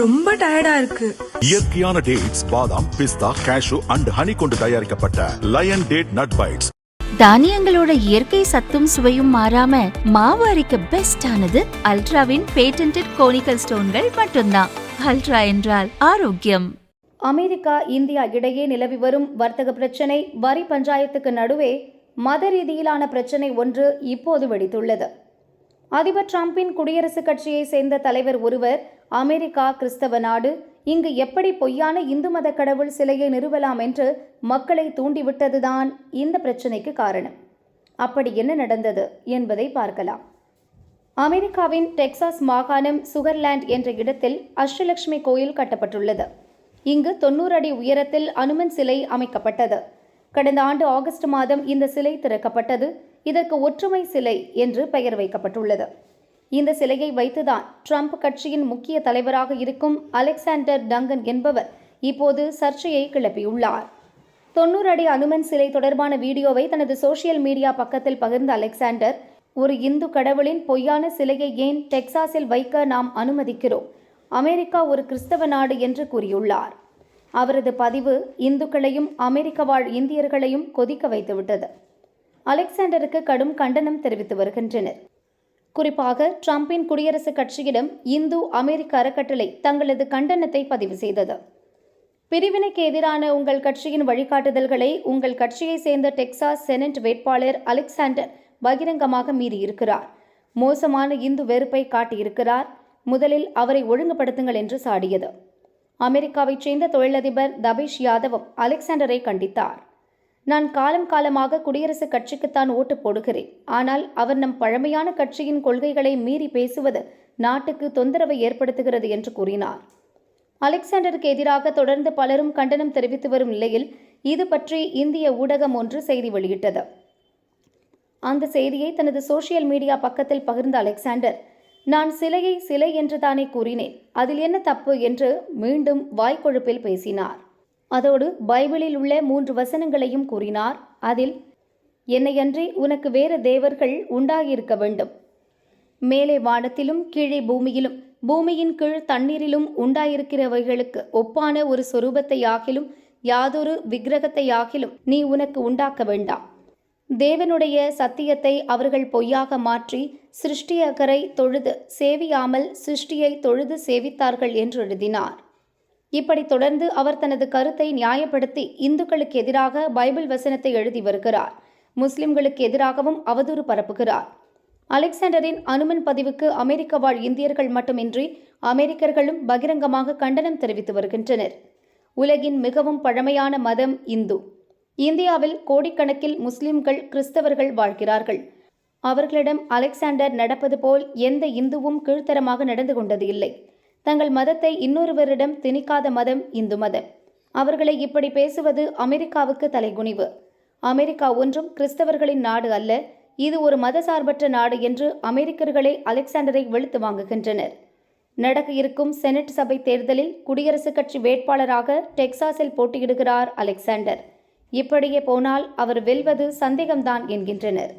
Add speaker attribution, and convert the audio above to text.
Speaker 1: ரொம்ப டயர்டா இருக்கு.
Speaker 2: இயற்கையான டேட்ஸ் பாதாம் பிஸ்தா கேஷு அண்ட் ஹனி கொண்டு தயாரிக்கப்பட்ட லயன் டேட் நட் பைட்ஸ்
Speaker 3: தானியங்களோட இயற்கை சத்தும் சுவையும் மாறாம மாவு அரைக்க பெஸ்ட் ஆனது அல்ட்ராவின் பேட்டன்ட் கோனிக்கல் ஸ்டோன்கள் மட்டும்தான். அல்ட்ரா என்றால் ஆரோக்கியம்.
Speaker 4: அமெரிக்கா இந்தியா இடையே நிலவி வரும் வர்த்தக பிரச்சினை வரி பஞ்சாயத்துக்கு நடுவே மத ரீதியிலான பிரச்சினை ஒன்று இப்போது வெடித்துள்ளது. அதிபர் டிரம்பின் குடியரசுக் கட்சியை சேர்ந்த தலைவர் ஒருவர் அமெரிக்கா கிறிஸ்தவ நாடு இங்கு எப்படி பொய்யான இந்து மத கடவுள் சிலையை நிறுவலாம் என்று மக்களை தூண்டிவிட்டதுதான் இந்த பிரச்சினைக்கு காரணம். அப்படி என்ன நடந்தது என்பதை பார்க்கலாம். அமெரிக்காவின் டெக்சாஸ் மாகாணம் சுகர்லாண்ட் என்ற இடத்தில் அஷ்டலட்சுமி கோயில் கட்டப்பட்டுள்ளது. இங்கு தொண்ணூறு அடி உயரத்தில் அனுமன் சிலை அமைக்கப்பட்டது. கடந்த ஆண்டு ஆகஸ்ட் மாதம் இந்த சிலை திறக்கப்பட்டது. இதற்கு ஒற்றுமை சிலை என்று பெயர் வைக்கப்பட்டுள்ளது. இந்த சிலையை வைத்துதான் ட்ரம்ப் கட்சியின் முக்கிய தலைவராக இருக்கும் அலெக்சாண்டர் டங்கன் என்பவர் இப்போது சர்ச்சையை கிளப்பியுள்ளார். தொண்ணூறு அடி அனுமன் சிலை தொடர்பான வீடியோவை தனது சோஷியல் மீடியா பக்கத்தில் பகிர்ந்த அலெக்சாண்டர் ஒரு இந்து கடவுளின் பொய்யான சிலையை ஏன் டெக்சாஸில் வைக்க நாம் அனுமதிக்கிறோம்? அமெரிக்கா ஒரு கிறிஸ்தவ நாடு என்று கூறியுள்ளார். அவரது பதிவு இந்துக்களையும் அமெரிக்க வாழ் இந்தியர்களையும் கொதிக்க வைத்துவிட்டது. அலெக்சாண்டருக்கு கடும் கண்டனம் தெரிவித்து வருகின்றனர். குறிப்பாக ட்ரம்பின் குடியரசுக் கட்சியிடம் இந்து அமெரிக்க அறக்கட்டளை தங்களது கண்டனத்தை பதிவு செய்தது. பிரிவினைக்கு எதிரான உங்கள் கட்சியின் வழிகாட்டுதல்களை உங்கள் கட்சியை சேர்ந்த டெக்சாஸ் செனட் வேட்பாளர் அலெக்சாண்டர் பகிரங்கமாக மீறியிருக்கிறார். மோசமான இந்து வெறுப்பை காட்டியிருக்கிறார். முதலில் அவரை ஒழுங்குபடுத்துங்கள் என்று சாடியது. அமெரிக்காவைச் சேர்ந்த தொழிலதிபர் தபேஷ் யாதவும் அலெக்சாண்டரை கண்டித்தார். நான் காலம் காலமாக குடியரசுக் கட்சிக்குத்தான் ஓட்டு போடுகிறேன். ஆனால் அவர் நம் பழமையான கட்சியின் கொள்கைகளை மீறி பேசுவது நாட்டுக்கு தொந்தரவை ஏற்படுத்துகிறது என்று கூறினார். அலெக்சாண்டருக்கு எதிராக தொடர்ந்து பலரும் கண்டனம் தெரிவித்து வரும் நிலையில் இது பற்றி இந்திய ஊடகம் ஒன்று செய்தி வெளியிட்டது. அந்த செய்தியை தனது சோஷியல் மீடியா பக்கத்தில் பகிர்ந்த அலெக்சாண்டர் நான் சிலையை சிலை என்று தானே கூறினேன். அதில் என்ன தப்பு? என்று மீண்டும் வாய்க்கொழுப்பில் பேசினார். அதோடு பைபிளில் உள்ள மூன்று வசனங்களையும் கூறினார். அதில் என்னையன்றி உனக்கு வேறு தேவர்கள் உண்டாகியிருக்க வேண்டும். மேலே வானத்திலும் கீழே பூமியிலும் பூமியின் கீழ் தண்ணீரிலும் உண்டாயிருக்கிறவைகளுக்கு ஒப்பான ஒரு சொரூபத்தையாகிலும் யாதொரு விக்கிரகத்தையாகிலும் நீ உனக்கு உண்டாக்க வேண்டாம். தேவனுடைய சத்தியத்தை அவர்கள் பொய்யாக மாற்றி சிருஷ்டியகரை தொழுது சேவியாமல் சிருஷ்டியை தொழுது சேவித்தார்கள் என்று எழுதினார். இப்படி தொடர்ந்து அவர் தனது கருத்தை நியாயப்படுத்தி இந்துக்களுக்கு எதிராக பைபிள் வசனத்தை எழுதி வருகிறார். முஸ்லிம்களுக்கு எதிராகவும் அவதூறு பரப்புகிறார். அலெக்சாண்டரின் அனுமன் பதிவுக்கு அமெரிக்க வாழ் இந்தியர்கள் மட்டுமின்றி அமெரிக்கர்களும் பகிரங்கமாக கண்டனம் தெரிவித்து வருகின்றனர். உலகின் மிகவும் பழமையான மதம் இந்து. இந்தியாவில் கோடிக்கணக்கில் முஸ்லிம்கள் கிறிஸ்தவர்கள் வாழ்கிறார்கள். அவர்களிடம் அலெக்சாண்டர் நடப்பது போல் எந்த இந்துவும் கீழ்த்தரமாக நடந்து கொண்டது இல்லை. தங்கள் மதத்தை இன்னொருவரிடம் திணிக்காத மதம் இந்து மதம். அவர்களை இப்படி பேசுவது அமெரிக்காவுக்கு தலைகுனிவு. அமெரிக்கா ஒன்றும் கிறிஸ்தவர்களின் நாடு அல்ல இது ஒரு மதசார்பற்ற நாடு என்று அமெரிக்கர்களே அலெக்சாண்டரை வெளுத்து வாங்குகின்றனர். நடக்க இருக்கும் செனட் சபை தேர்தலில் குடியரசுக் கட்சி வேட்பாளராக டெக்சாஸில் போட்டியிடுகிறார் அலெக்சாண்டர். இப்படியே போனால் அவர் வெல்வது சந்தேகம்தான் என்கின்றனர்.